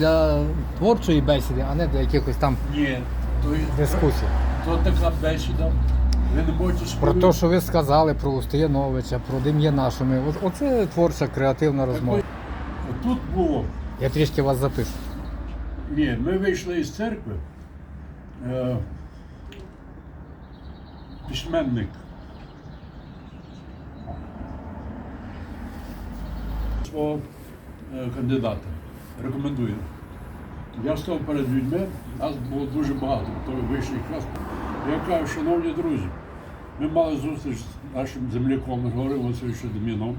для творчої бесіди, а не для якихось там Ні, то, дискусій. то така бесіда. Ви не можете Про те, що ви сказали про Устияновича, про Дем'яна, що ми. От, оце творча, креативна розмова. Тут було. Я трішки вас запишу. Ні, ми вийшли із церкви. Е, письменник. Свого е, кандидата. Рекомендую. Я став перед людьми, нас було дуже багато, то вийшли якраз. Я кажу, шановні друзі, ми мали зустріч з нашим земляком Григорієм Васильовичем Деміном.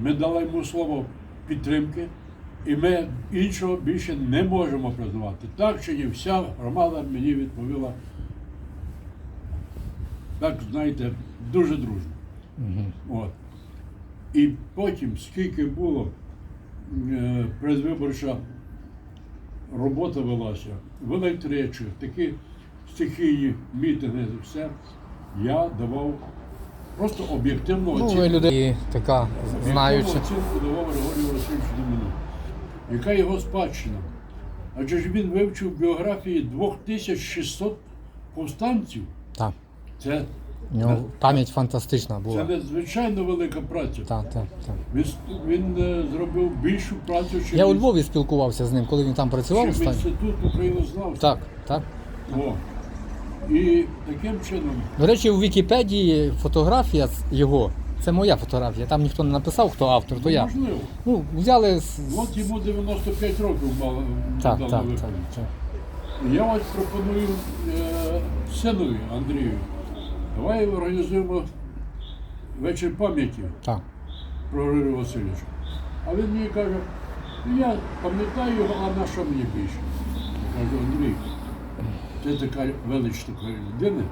Ми дали йому слово підтримки, і ми іншого більше не можемо признавати. Так чи ні, вся громада мені відповіла, так, знаєте, дуже дружно. От. І потім, скільки було е, передвиборча робота велася, в електричах, такі стихійні мітинги, все, я давав просто об'єктивну Ну, оцінку. ви людей така знаюча. Оцінку давав Григорій Васильович Деміну. Яка його спадщина? Адже ж він вивчив біографії 2600 повстанців. Так. Це, У нього пам'ять фантастична була. це надзвичайно велика праця. Так, так, так. Він, він е, зробив більшу працю, чим Я у Львові спілкувався з ним, коли він там працював. чим останній. інститут українознавства. Так, так. О. І таким чином, До речі, у Вікіпедії фотографія з його. Це моя фотографія. Там ніхто не написав, хто автор, то я. можливо. Ну, взяли з. От йому 95 років мало Так, так, так, так. Я ось пропоную е, синові Андрію. Давай організуємо вечір пам'яті Так. про Григорія Васильовича. А він мені каже, «Ну, я пам'ятаю його, а на що мені більше? Я кажу, Андрій, ти така велич такої людини.